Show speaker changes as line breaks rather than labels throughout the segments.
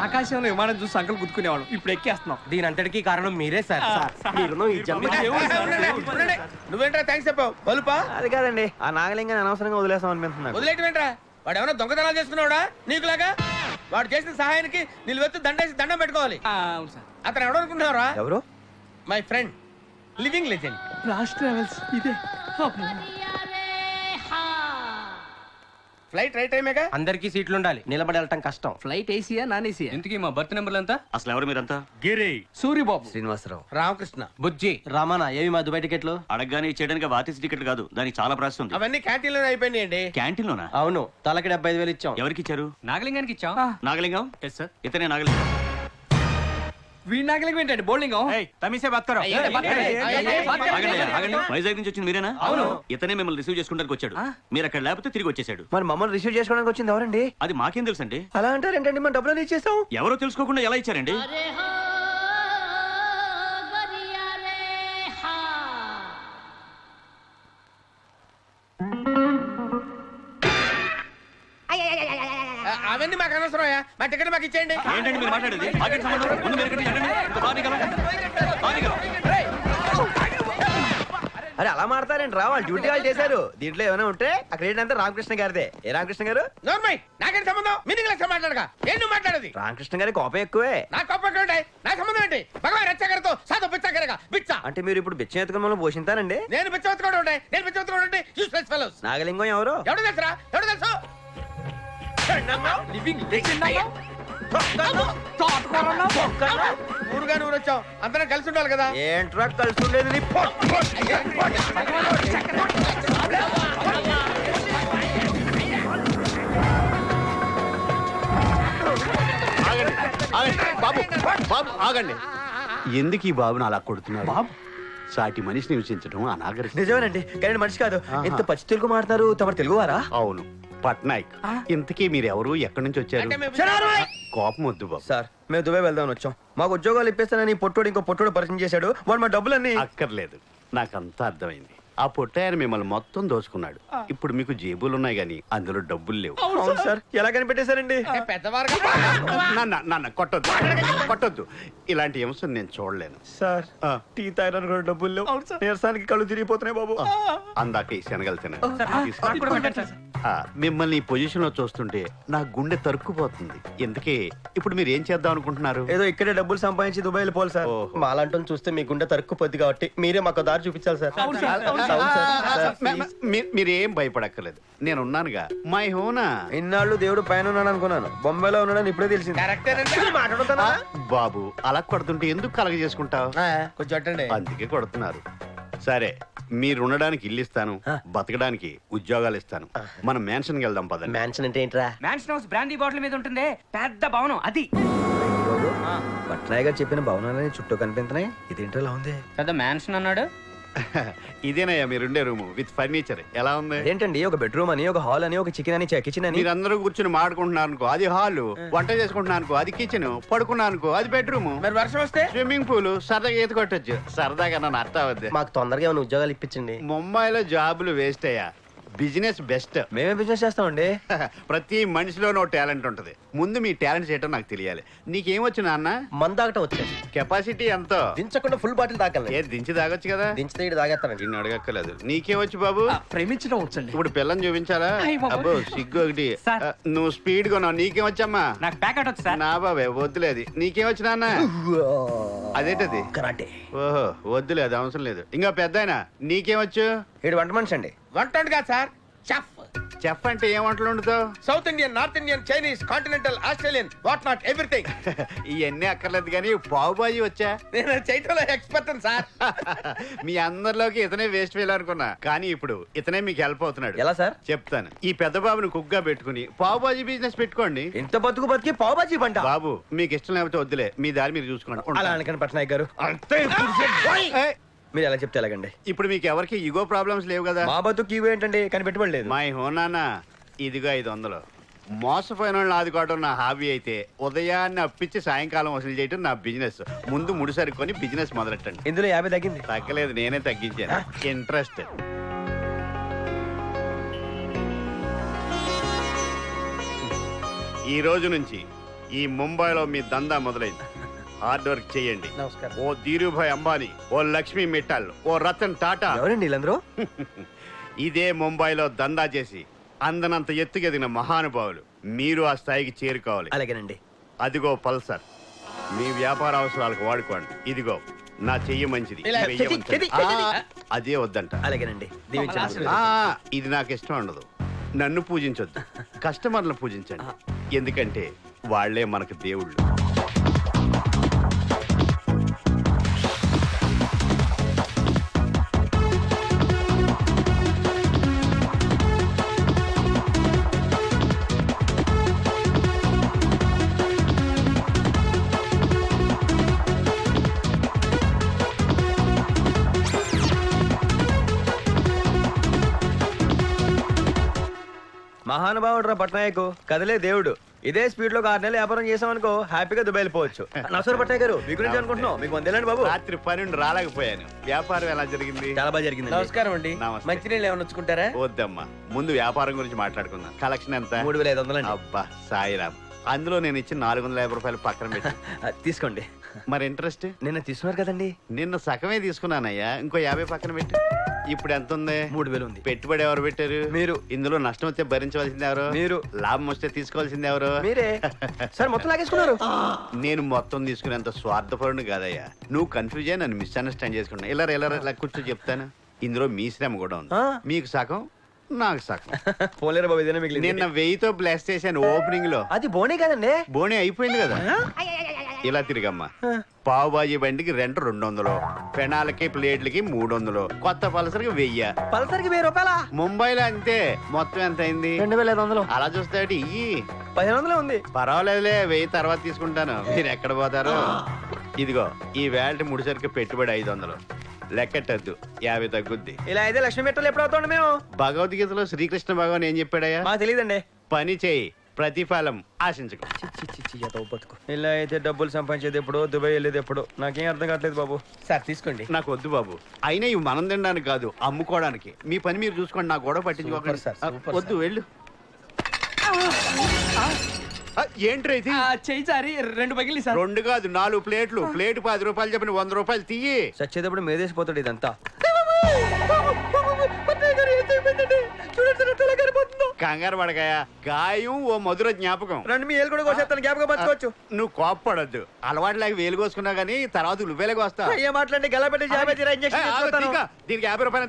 ఆకాశంలో విమానం చూసి సంకలు గుర్తుకునేవాడు ఇప్పుడు ఎక్కేస్తున్నాం.
దీని అంతటికీ కారణం మీరే సార్. మీరు ఈ జన్మ
నువ్వేంట్రా థ్యాంక్స్ చెప్పావు? బలుపా?
అది కాదండి. ఆ నాగలింగాన్ని అనవసరంగా వదిలేసాం అనిపిస్తున్నాను
వదిలేటమేంట్రా వాడు ఏమైనా దొంగతనాలు చేసుకున్నాడా నీకులాగా? వాడు చేసిన సహాయానికి నిలువెత్తు దండేసి దండం పెట్టుకోవాలి.
ఆ, అవును సార్.
అతను ఎవడనుకుంటున్నారా
ఎవరు?
My friend living legend
Raj travels ఇదే.
ఫ్లైట్ రైట్ టైమేగా?
అందరికీ సీట్లు ఉండాలి. నిలబడి వెళ్ళటం కష్టం.
ఫ్లైట్ ఏసీయా నాన్ ఏసీయా? ఇంతకీ మా బర్త్ నెంబర్లు ఎంత?
అసలు ఎవరు మీరంతా?
సూర్యబాబు
శ్రీనివాసరావు.
రామకృష్ణ.
బుజ్జి. రమణ ఏవి మా దుబాయ్ టికెట్లు?
అడగగానే చేయడానికి ఆర్టీసీ టికెట్ కాదు దానికి చాలా ప్రాసెస్ ఉంది.
అవన్నీ క్యాంటీన్లోనే అయిపోయినాయండి.
క్యాంటీన్ లోనా
అవును తలకి డెబ్బై ఐదు వేలు ఇచ్చాం.
ఎవరికి ఇచ్చారు?
నాగలింగానికి ఇచ్చాం.
నాగలింగం? ఎస్ సార్ ఇతనే నాగలింగం.
వీడి నాగలింగం ఏంటండి బౌలింగం
ఆగండి, ఆగండి. వైజాగ్ నుంచి వచ్చింది మీరేనా? అవును. ఇతనే మిమ్మల్ని రిసీవ్ చేసుకుంటానికి వచ్చాడు. మీరు అక్కడ లేకపోతే తిరిగి వచ్చేసాడు
మరి మమ్మల్ని రిసీవ్ చేసుకోవడానికి వచ్చింది ఎవరండి?
అది మాకేం తెలుసండి?
అలా అంటారు ఏంటండి? మన డబ్బులు ఇచ్చేస్తాం
ఎవరో తెలుసుకోకుండా ఎలా ఇచ్చారండి?
అవన్నీ మాకు అనవసరం మా టికెట్ మాకు ఇచ్చేయండి.
ఏంటండి మీరు మాట్లాడేది? మాకేం సంబంధం? ముందు మీరు ఎక్కడికి వెళ్ళండి. ఇంత బాగా బాగా
అరే అలా మాడతారండి రా? వాళ్ళు డ్యూటీ వాళ్ళు చేశారు. దీంట్లో ఏమైనా ఉంటే అక్కడ ఏంటంటే రామకృష్ణ గారిదే. ఏ రామకృష్ణ గారు?
నోర్మై నాకేం సంబంధం? మీనింగ్ లెక్క మాట్లాడగా ఏం నువ్వు మాట్లాడేది?
రామకృష్ణ గారి కోపం ఎక్కువే.
నా కోపం ఉంటాయి. నా సంబంధం ఏంటి? భగవాన్ రచ్చగరతో సాధు బిచ్చగరగా బిచ్చ
అంటే మీరు ఇప్పుడు బిచ్చం పోషింతారండి
నేను బిచ్చవెత్తుకోవడం ఉంటాయి. నేను ఉంటాయి యూస్లెస్ ఫెలోస్
నాగలింగం ఎవరు?
ఎవడు తెలుసురా? ఎవడు తెలుసు?
లివింగ్
ఊరుగా ఊరు వచ్చావు అందరం కలిసి ఉండాలి కదా?
ఏంట్రా కలిసి ఉండేది?
బాబు బాబు ఆగండి. ఎందుకు ఈ బాబుని అలా కొడుతున్నారు? బాబు. సాటి మనిషిని హింసించడం అనాగరికం.
నిజమేనండి. కానీ మనిషి కాదు. ఎంత పచ్చి తెలుగు మాట్లాడతారు తమరు తెలుగువారా?
అవును. పట్నాయక్ ఇంతకీ మీరు ఎవరు ఎక్కడి నుంచి వచ్చారు కోపం వద్దు బాబు
సార్ మేము దుబాయ్ వెళ్దామని వచ్చాం మాకు ఉద్యోగాలు ఇప్పిస్తానని పొట్టోడు ఇంకో పొట్టోడు పరిచయం చేశాడు వాడు మా డబ్బులన్నీ
అక్కర్లేదు నాకంతా అర్థమైంది ఆ పొట్టాయన మిమ్మల్ని మొత్తం దోచుకున్నాడు ఇప్పుడు మీకు జేబులు ఉన్నాయి గానీ అందులో డబ్బులు లేవు
అవును సార్ ఎలా కనిపెట్టేశారండి
నాన్న నాన్న కొట్టొద్దు కొట్టొద్దు ఇలాంటి అంశం నేను చూడలేను
సార్
ఆ,
టీ తాగడానికి కూడా డబ్బులు లేవు నీరసానికి కళ్ళు తిరిగిపోతున్నాయి బాబు
అందాక ఈ శనగలు తినండి. మిమ్మల్ని ఈ పొజిషన్లో చూస్తుంటే నా గుండె తరుక్కుపోతుంది. ఎందుకే? ఇప్పుడు మీరు ఏం చేద్దాం అనుకుంటున్నారు?
ఏదో ఇక్కడే డబ్బులు సంపాదించి దుబాయ్ వెళ్ళిపోవాలి సార్. మాలాంటి చూస్తే మీ గుండె తరుక్కుపోద్ది కాబట్టి మీరే మాకు దారి చూపించాలి సార్.
మీరేం భయపడక్కర్లేదు. నేను ఉన్నానుగా మై హోనా?
ఇన్నాళ్ళు దేవుడు పైన ఉన్నాడు అనుకున్నాను. బొంబాయిలో ఉన్నాడని ఇప్పుడే తెలిసింది.
బాబు అలా కొడుతుంటే ఎందుకు కలగ చేసుకుంటావు
కొంచెం
అందుకే కొడుతున్నారు. సరే మీరు ఉండడానికి ఇల్లు ఇస్తాను బతకడానికి ఉద్యోగాలు ఇస్తాను మనం మ్యాన్షన్కి వెళ్దాం పదండి.
మ్యాన్షన్ అంటే ఏంట్రా?
మ్యాన్షన్ హౌస్ బ్రాండీ బాటిల్ మీద ఉంటుంది పెద్ద భవనం అది.
పట్నాయ్ గారు చెప్పిన భవనాలని చుట్టూ కనిపించినాయి. ఇదేంటో ఇలా ఉంది?
పెద్ద మ్యాన్షన్ అన్నాడు.
ఇదేనయ్యా మీరుండే రూమ్ విత్ ఫర్నిచర్. ఎలా ఉంది?
అదేంటండి? ఒక బెడ్రూమ్ అని ఒక హాల్ అని ఒక చికెన్ అని కిచెన్ అని.
మీరందరూ కూర్చుని మాడుకుంటున్నారు అనుకో అది హాల్. వంట చేసుకుంటున్నాను అనుకో అది కిచెన్ పడుకున్నాను అనుకో అది బెడ్రూమ్
మరి వర్షం వస్తే?
స్విమ్మింగ్ పూల్ సరదాగా ఈత కొట్టొచ్చు. సరదాగా నన్ను అర్థం అవుద్ది.
మాకు తొందరగా ఏమైనా ఉద్యోగాలు ఇప్పించండి.
ముంబైలో జాబులు వేస్ట్ అయ్యా. Business best.
మేమే బిజినెస్ చేస్తామండి?
ప్రతి మనిషిలోనో టాలెంట్ ఉంటది. ముందు మీ టాలెంట్స్ ఏంటో నాకు తెలియాలి. నీకేమొచ్చు నాన్న?
మంద తాగటం వచ్చేది.
కెపాసిటీ ఎంతో?
దించకుండా ఫుల్ బాటిల్ తాగలను
ఏ దించి తాగొచ్చు కదా?
దించితే ఇటు తాగేస్తానండి
నిన్ను అడగక్కర్లేదు నీకేమొచ్చు బాబు?
ప్రేమించడం వచ్చండి.
ఇప్పుడు పిల్లని చూపించాలా?
అయ్ బాబోయ్.
అబ్బో సిగ్గు ఒకటి
సార్.
ఆ, నువ్వు స్పీడ్ కొన్నావు. నీకేమొచ్చమ్మా?
నాకు ప్యాకెట్ వచ్చి సార్.
నా బాబే వద్దులేదు. నీకేమొచ్చు నాన్న? అదేంటది?
కరాటే.
ఓహో వద్దులే అది అవసరం లేదు. ఇంకా పెద్ద నీకేమొచ్చు?
ఏడు వంట మనిషి అండి.
వంట కాదు సార్. చెఫ్
చెఫ్ అంటే ఏం వంటలు వండుతావు?
South Indian North Indian Chinese continental Australian what not everything
ఇవన్నీ అక్కర్లేదు కానీ పావు బాజీ వచ్చా?
నేను చేయటంలో ఎక్స్పర్ట్ సార్.
మీ అందరిలోకి ఇతనే వేస్ట్ వేయాలి అనుకున్నా. కానీ ఇప్పుడు ఇతనే మీకు హెల్ప్ అవుతున్నాడు.
ఎలా సార్?
చెప్తాను. ఈ పెద్ద బాబుని కుక్గా పెట్టుకుని పావు బాజీ బిజినెస్ పెట్టుకోండి.
ఇంత బతుకు బతికి పావు బాజీ పంట.
బాబు మీకు ఇష్టం లేకపోతే వద్దులే. మీ దారి మీరు చూసుకోండి.
అలా. అనకండి పట్నాయక్ గారు.
ఏయ్,
మీరు ఎలా చెప్తే ఎలాగండి?
ఇప్పుడు మీకు ఎవరికి ఇగో ప్రాబ్లమ్స్ లేవు కదా?
మా బతుకు ఇవి ఏంటండి? కానీ పెట్టుబడి లేదు
మై హోనానా ఇదిగో ఐదు వందలు. మోసపోయిన వాళ్ళని ఆదుకోవడం నా హాబీ అయితే ఉదయాన్నే అప్పించి సాయంకాలం వసూలు చేయడం నా బిజినెస్ ముందు ముడి సరుకొని బిజినెస్ మొదలెట్టండి.
ఇందులో యాభై తగ్గింది.
తగ్గలేదు నేనే తగ్గించాను. ఇంట్రెస్ట్ ఈ రోజు నుంచి ఈ ముంబైలో మీ దందా మొదలైంది. హార్డ్ వర్క్ చేయండి.
నమస్కారం.
ఓ ధీరుభాయ్ అంబానీ ఓ లక్ష్మీ మిట్టాల్ ఓ రతన్ టాటా.
ఎవరండి వీళ్ళందరూ?
ఇదే ముంబైలో దందా చేసి అందనంత ఎత్తుకెదిగిన మహానుభావులు. మీరు ఆ స్థాయికి చేరుకోవాలి.
అలాగేనండి.
అదిగో పల్సర్. మీ వ్యాపార అవసరాలకు వాడుకోండి. ఇదిగో నా చెయ్యి మంచిది.
ఇలా
వెయ్యి
చెయ్యి,
ఉంచండి.
చెయ్యి,
ఆ, అదే వద్దంట.
అలాగేనండి. దీవించండి.
ఆ, ఇది నాకు ఇష్టం ఉండదు. నన్ను పూజించొద్దు. కస్టమర్లను పూజించండి. ఎందుకంటే వాళ్ళే మనకు దేవుళ్ళు.
మహానుభావుడు రా పట్నాయక్ కదలే దేవుడు. ఇదే స్పీడ్లో ఒక ఆరు నెలలు వ్యాపారం చేసాం అనుకో హ్యాపీగా దుబాయ్ వెళ్ళిపోవచ్చు నమస్కారం పట్నాయక్ గారు మీ గురించి అనుకుంటున్నాం. మీకు వందేలండి బాబు.
రాత్రి పన్నెండు రాలేకపోయాను. వ్యాపారం ఎలా జరిగింది?
చాలా బాగా జరిగింది
నమస్కారం అండి.
నమస్తే.
మంచినీళ్ళు ఏమైనా వచ్చుకుంటారా
వద్దమ్మా. ముందు వ్యాపారం గురించి మాట్లాడుకుందాం. కలెక్షన్ ఎంత?
మూడు వేల ఐదు వందలండి.
అబ్బా సాయిరామ్. అందులో నేను ఇచ్చిన నాలుగు వందల యాభై రూపాయలు పక్కన పెట్టి.
ఆ, తీసుకోండి.
మరి ఇంట్రెస్ట్?
నిన్న తీసుకున్నారు కదండి.
నిన్న సగమే తీసుకున్నానయ్యా. ఇంకో యాభై పక్కన పెట్టి. ఇప్పుడు ఎంత ఉంది?
మూడు వేలు ఉంది.
పెట్టుబడి ఎవరు పెట్టారు?
మీరు.
ఇందులో నష్టం వస్తే భరించవలసింది ఎవరు?
మీరు.
లాభం వస్తే తీసుకోవాల్సింది ఎవరు?
మీరే. సార్ మొత్తం లాగేసుకున్నారు.
నేను మొత్తం తీసుకునేంత స్వార్థపరుని కాదయ్యా. నువ్వు కన్ఫ్యూజ్ అయ్యి నన్ను మిస్అండర్స్టాండ్ చేసుకున్నా ఇలా ఇలా ఇలా కూర్చో చెప్తాను. ఇందులో మీ శ్రమ కూడా ఉంది.
ఆ.
మీకు సగం నాకు సగం.
పోలేరు బాబు ఇదేనా మిగిలింది
నిన్న వెయ్యితో బ్లాస్ట్ చేశాను ఓపెనింగ్లో.
అది బోనే కదండి.
బోనే అయిపోయింది కదా. ఇలా తిరిగమ్మా. పావు బాజీ బండికి రెంట్ రెండు వందలు పెనాలకి ప్లేట్లకి మూడు వందలు కొత్త పలసరికి వెయ్యి.
పల్సర్కి వెయ్యి రూపాయల?
ముంబైలో అంతే. మొత్తం ఎంత అయింది
రెండు వేల ఐదు వందలు.
అలా చూస్తాడు ఇయ్యి.
పదిహేను వందలే ఉంది.
పర్వాలేదులే వెయ్యి తర్వాత తీసుకుంటాను. మీరు ఎక్కడ పోతారు? ఇదిగో ఈ వేల్ట్ ముడిసరికి పెట్టుబడి ఐదు వందలు లెక్కట్టద్దు యాభై తగ్గుద్ది.
ఇలా అయితే లక్ష్మీ మెట్టలు ఎప్పుడు అవుతాండి మేము?
భగవద్గీతలో శ్రీకృష్ణ భగవాన్ ఏం చెప్పాడయ్యా?
మాకు తెలియదండి.
పని చేయి. ప్రతిఫలం ఆశించకు
బతుకు ఇలా అయితే డబ్బులు సంపాదించేది ఎప్పుడు దుబాయ్ వెళ్ళేది ఎప్పుడు నాకేం అర్థం కావట్లేదు బాబు
సార్ తీసుకోండి
నాకు వద్దు బాబు అయినా ఇవి మనం తినడానికి కాదు అమ్ముకోవడానికి మీ పని మీరు చూసుకోండి నా గొడవ పట్టించుకోకండి
సార్, సూపర్
వద్దు వెళ్ళు ఆ, ఏంట్రా ఇది
ఆ, చెయ్యి సారి రెండు పగిలి సార్
రెండు కాదు నాలుగు ప్లేట్లు ప్లేట్ పది రూపాయలు చెప్పిన వంద రూపాయలు తీయి
చచ్చేటప్పుడు మేదేసిపోతాడు ఇదంతా
కంగారు పడకాయ గాయం ఓ మధుర జ్ఞాపకం.
రెండు మీ ఏళ్ళు కూడా కోసేస్తాను. గా పంచుకోవచ్చు.
నువ్వు కోప్పడద్దు. అలవాటు లేక వేలు కోసుకున్నా గానీ తర్వాత నువ్వేలకు వస్తా
అయ్యే మాట్లాడి గల పెట్టి జాబ్
ఏ, ఆగు, తీక. దీనికి యాభై రూపాయలు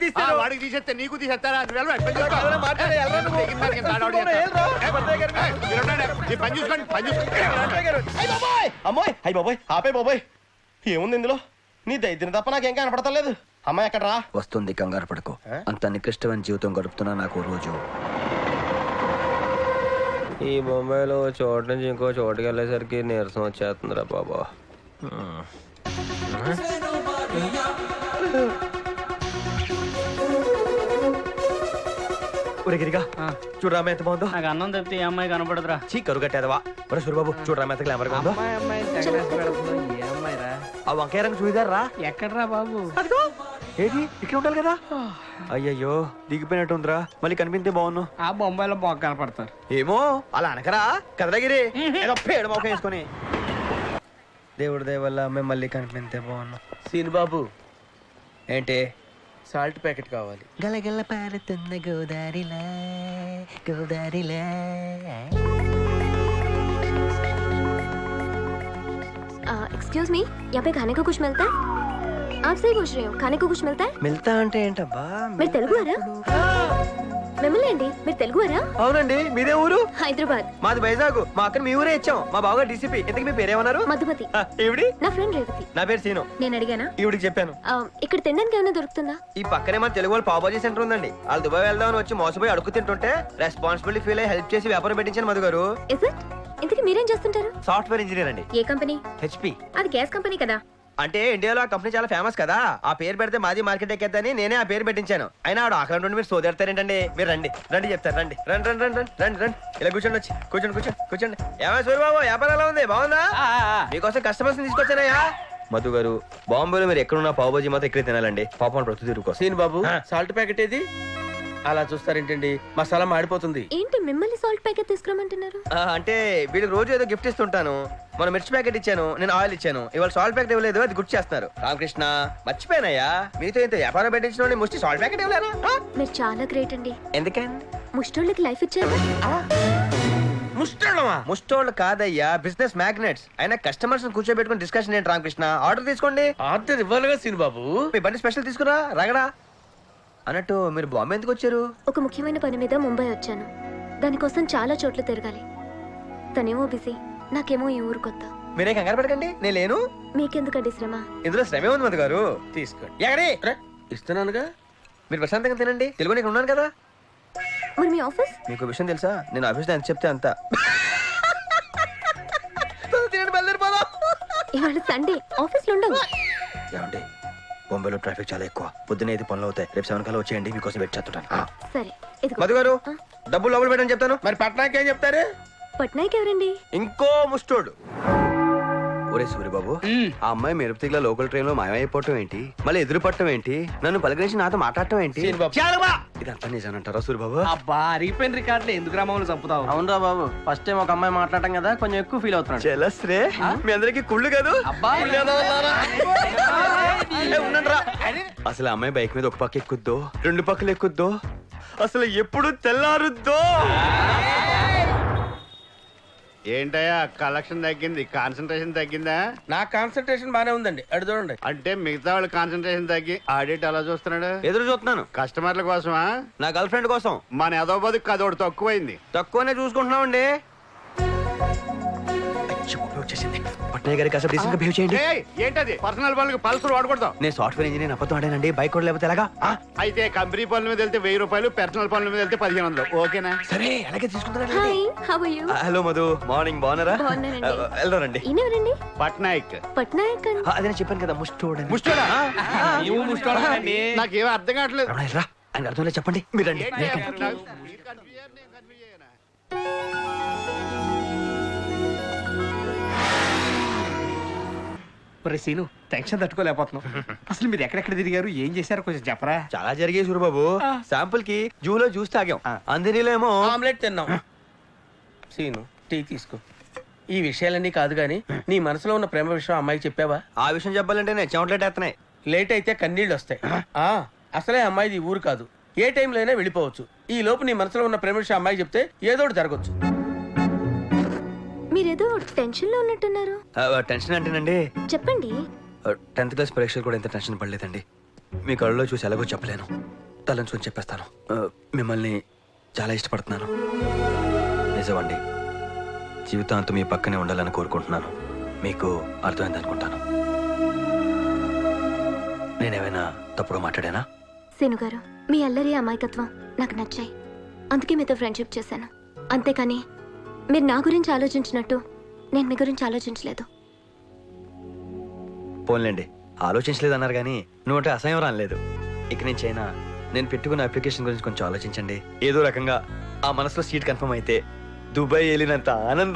తీస్తారు
వాడికి తీసేస్తే నీకు తీసేస్తారా?
మాట్లాడే,
పని చూసుకోండి పని చూసుకోండి.
అమ్మాయి అయ్య బాబాయ్ ఆపే బాబాయ్. ఏముంది ఇందులో? నీ దైద్యం తప్ప నాకేం కనపడతలేదు. అమ్మాయి ఎక్కడ రా
వస్తుంది కంగారు పడుకో. అంత నికృష్టమైన జీవితం గడుపుతున్నా నాకు రోజు.
ఈ బొంబాయిలో చోటు నుంచి ఇంకో చోటుకి వెళ్ళేసరికి నీరసం వచ్చేస్తుందిరా బాబా. గిరిగా చూడరా ఎంత బాగుందో?
నాకు అన్నం తప్పితే ఈ అమ్మాయి కనపడదురా.
చీ కరువు కట్టేదవా? ఒరే సూరిబాబు చూడరా ఎంత గ్లామర్గా ఉందో? ఆ వంకాయ రంగు చూడదారు రా
ఎక్కడ్రా బాబు?
అదిగో! ఏది ఇక్కడ ఉండాలి కదా అయ్యయ్యో దిగిపోయినట్టు ఉందిరా మళ్ళీ కనిపించే బాగున్నావు
ఆ బొంబాయిలో బాగా కనపడతారు
ఏమో అలా అనకరా కదలగిరి ఏదో పేడు మొక్క వేసుకొని దేవుడి దయ వల్ల మేము మళ్ళీ కనిపించే బాగున్నాం
సీన్ బాబు
ఏంటి
సాల్ట్ ప్యాకెట్ కావాలి
గలగల పారుతున్న గోదారిలా గోదారిలా
एक्सक्यूज मी यहाँ पे खाने को कुछ मिलता है आप सही पूछ रहे हो खाने को कुछ मिलता है
మిల్తా అంటే ఏంటబ్బా
మీరు తెలుగువారా మిమ్మల్ని అండి మీరు తెలుగువారా
అవునండి మీదే ఊరు
హైదరాబాద్
మాది వైజాగ్ మా అక్కని మీ ఊరే ఇచ్చాం మా బావగా డీసీపీ ఇంతకు మీ పేరేమన్నారు
మధుమతి
ఆ, ఈవిడి
నా ఫ్రెండ్ రేవతి
నా పేరు సీను
నేను అడిగానా
ఈవిడికి చెప్పాను
ఆ, ఇక్కడ తినడానికి ఏమైనా దొరుకుతుందా
ఈ పక్కనే మన తెలుగు వాళ్ళు పావుబాజీ సెంటర్ ఉందండి వాళ్ళు దుబాయ్ వెళ్దామని వచ్చి మోసపోయి అడుగు తింటుంటే రెస్పాన్సిబిలిటీ ఫీల్ అయ్యి హెల్ప్ చేసి వ్యాపారం పెట్టించాను మధు గారు
ఇస్ ఇట్ ఇంతకీ మీరేం చేస్తుంటారు
సాఫ్ట్వేర్ ఇంజనీర్ అండి
ఏ కంపెనీ
హెచ్పి
అది గ్యాస్ కంపెనీ కదా
అంటే ఇండియాలో ఆ కంపెనీ చాలా ఫేమస్ కదా. ఆ పేరు పెడితే మాది మార్కెట్ ఎక్కేద్దని నేనే ఆ పేరు పెట్టించాను. అయినా ఆవిడ ఆకలి నుండి మీరు సోదెడతారేంటండి మీరు రండి రండి చెప్తారు రండి. రండి రండి రండి రండి రండి రండి. ఇలా కూర్చోండి వచ్చి కూర్చోండి కూర్చోండి కూర్చోండి. ఏమైనా సూర్యబాబు వ్యాపారం ఎలా ఉంది? బాగుందా? మీకోసం కస్టమర్స్ తీసుకొచ్చానయ్యా. మధు గారు బాంబేలో మీరు ఎక్కడున్నా పావుబాజీ మాత్రం ఇక్కడే తినాలండి. పాపం ప్రతి తిరుగుకోసం
సీన్ బాబు. సాల్ట్ ప్యాకెట్ ఏది? అలా చూస్తారేంటండి? మసాలా మాడిపోతుంది.
ఏంటి మిమ్మల్ని సాల్ట్ ప్యాకెట్ తీసుకురమ్మంటున్నారు?
ఆ, అంటే వీళ్ళకి రోజు ఏదో గిఫ్ట్ ఇస్తుంటాను. మన మిర్చి ప్యాకెట్ ఇచ్చాను నేను ఆయిల్ ఇచ్చాను. ఇవాళ సాల్ట్ ప్యాకెట్ ఇవ్వలేదు అది గుర్తు చేస్తున్నారు. రామకృష్ణ మర్చిపోయానయ్యా. మీతో ఇంత వ్యాపారం పెట్టించిన ముష్టి సాల్ట్ ప్యాకెట్ ఇవ్వలేనా? ఆ?
మీరు చాలా గ్రేట్ అండి.
ఎందుకని?
ముష్టోళ్ళకి లైఫ్ ఇచ్చారు?
ముష్టమా
ముష్టోళ్ళు కాదయ్యా బిజినెస్ మ్యాగ్నెట్స్ అయినా కస్టమర్స్ కూర్చోబెట్టుకుని డిస్కషన్ ఏంటి రామకృష్ణ? ఆర్డర్ తీసుకోండి.
ఆర్డర్ ఇవ్వాలిగా సీను బాబు
మీ బండి స్పెషల్ తీసుకురా రగడా అన్నట్టు మీరు బాంబే ఎందుకు వచ్చారు?
ఒక ముఖ్యమైన పని మీద ముంబై వచ్చాను. దానికోసం చాలా చోట్ల తిరగాలి. తనేమో బిజీ నాకేమో ఈ ఊరు కొత్త.
మీరే కంగారు పడకండి నేను లేను.
మీకెందుకండి శ్రమ?
ఇందులో శ్రమే ఉంది మధు గారు.
తీసుకోండి. ఇస్తున్నానుగా?
మీరు ప్రశాంతంగా తినండి తెలుగు నేను ఉన్నాను కదా.
మరి మీ ఆఫీస్?
మీకు విషయం తెలుసా? నేను ఆఫీస్లో ఎంత చెప్తే అంత. తినండి బయలుదేరిపోదాం
ఇవాళ సండే ఆఫీస్లో ఉండవు.
ఏమండి? బొంబాయిలో ట్రాఫిక్ చాలా ఎక్కువ. పొద్దున ఐదు పనులు అవుతాయి. రేపు సెవెన్ కల్లా వచ్చేయండి మీకోసం వెయిట్ చేస్తుంటాను. ఆ.
సరే ఇదిగో.
మధు గారు
ఆ?
డబ్బులు లోపల పెట్టని చెప్తాను.
మరి పట్నాకి ఏం చెప్తారు?
పట్నాయక్ ఎవరండి?
ఇంకో ముస్టోడు ఒరే సూర్యబాబు. ఆ అమ్మాయి మెరుపుతిగల లోకల్ ట్రైన్లో మాయమైపోవటం ఏంటి? మళ్ళీ ఎదురు పట్టడం ఏంటి? నన్ను పలకరించి నాతో మాట్లాడటం ఏంటి. చాలుబా! ఇదంతా నిజానంటారా సూర్యబాబు?
అబ్బా అరిగిపోయిన రికార్డులు ఎందుకు రామవులు చంపుతావు?
అవునరా బాబు. ఫస్ట్ టైం ఒక అమ్మాయి మాట్లాడటం కదా కొంచెం ఎక్కువ ఫీల్ అవుతున్నాడు.
చెలస్ రే? మీ అందరికి కుళ్ళు కాదు? ఏ, ఉండండిరా. అసలు ఆ అమ్మాయి బైక్ మీద ఒక పక్క ఎక్కుద్దో రెండు పక్కలు ఎక్కుద్దో? అసలు ఎప్పుడు తెల్లారుద్దో?
ఏంటయ్యా కలెక్షన్ తగ్గింది కాన్సన్ట్రేషన్ తగ్గిందా?
నా కాన్సన్ట్రేషన్ బానే ఉందండి. అడు చూడండి.
అంటే మిగతా వాళ్ళు కాన్సన్ట్రేషన్ తగ్గి ఆడిట్ అలా చూస్తున్నాడు?
ఎదురు చూస్తున్నాను.
కస్టమర్ల కోసమా?
నా గర్ల్ ఫ్రెండ్ కోసం.
మన ఎదో బతుకు అదొకటి తక్కువైంది.
తక్కువనే చూసుకుంటున్నామండి. వచ్చేసింది. పట్నయ్య గారి కాసేపు డీసెంట్ బిహేవ్ చేయండి.
ఏయ్, ఏంటది? పర్సనల్ పనులకు పల్సర్ వాడకూడదు.
నేను సాఫ్ట్వేర్ ఇంజనీర్ అబద్ధం ఆడానండి. బైక్ కూడా లేకపోతే ఎలాగా? ఆ,
అయితే కంపెనీ పనుల మీద వెళ్తే వెయ్యి రూపాయలు పర్సనల్ పనుల మీద వెళ్తే పదిహేను వందలు. ఓకేనా?
సరే అలాగే తీసుకుంటారా
hi how are you
hello Madhu. Morning బాగున్నారా?
బాగున్నానండి.
వెళ్దారండి
ఈయనెవరండి?
పట్నాయక్.
పట్నాయక్ అండి
అదే నేను చెప్పాను కదా ముస్టోడని
ముష్టోడా?
ముష్టోళ్ళండి
నాకేం అర్థం కావట్లేదు.
రమణ, రా. ఆయన అర్థం లేదు చెప్పండి. మీరు రండి.
ఏంటి నాకు- మీరు అయ్యారు, నేను confuse అయ్యానా?
ఒరే సీను టెన్షన్ తట్టుకోలేకపోతున్నావు అసలు మీరు ఎక్కడెక్కడ తిరిగారు? ఏం చేశారో? కొంచెం చెప్పరా?
చాలా జరిగాయి సూర్యబాబు. శాంపుల్కి జూలో జ్యూస్ తాగాం. అందరిలో ఏమో
ఆమ్లెట్ తిన్నాం. సీను టీ తీసుకో. ఈ విషయాలన్నీ కాదు గాని నీ మనసులో ఉన్న ప్రేమ విషయం అమ్మాయికి చెప్పావా?
ఆ విషయం చెప్పాలంటే నేను చెమటలేటేస్తున్నాయి
లేట్ అయితే కన్నీళ్ళు వస్తాయి. ఆ? అసలే అమ్మాయిది ఊరు కాదు. ఏ టైంలో అయినా వెళ్ళిపోవచ్చు. ఈ లోపు నీ మనసులో ఉన్న ప్రేమ విషయం అమ్మాయికి చెప్తే ఏదో ఒకటి జరగచ్చు.
మీరేదో టెన్షన్లో ఉన్నట్టున్నారు.
టెన్షన్ అంటేనండి.
చెప్పండి.
టెన్త్ క్లాస్ పరీక్షలు కూడా ఇంత టెన్షన్ పడలేదండి. మీ కళ్ళలో చూసి ఎలాగో చెప్పలేను. తలంచుకొని చెప్పేస్తాను. మిమ్మల్ని చాలా ఇష్టపడుతున్నాను. నిజమండి. జీవితాంతం మీ పక్కనే ఉండాలని కోరుకుంటున్నాను. మీకు అర్థమైంది అనుకుంటాను. నేనేమైనా తప్పుగా మాట్లాడానా?
సీను గారు మీ అల్లరి అమాయకత్వం నాకు నచ్చాయి. అందుకే మీతో ఫ్రెండ్షిప్ చేశాను. అంతేకాని మీరు నా గురించి ఆలోచించినట్టు. నేను మీ గురించి ఆలోచించలేదు.
పోన్లేండి. ఆలోచించలేదన్నారు కానీ నువ్వంటే అసహ్యం రాలేదు ఇక నుంచి అయినా నేను పెట్టుకున్న అప్లికేషన్ గురించి కొంచెం ఆలోచించండి. ఏదో రకంగా ఆ మనసులో సీట్ కన్ఫర్మ్ అయితే దుబాయ్ వెళ్ళినంత ఆనందం.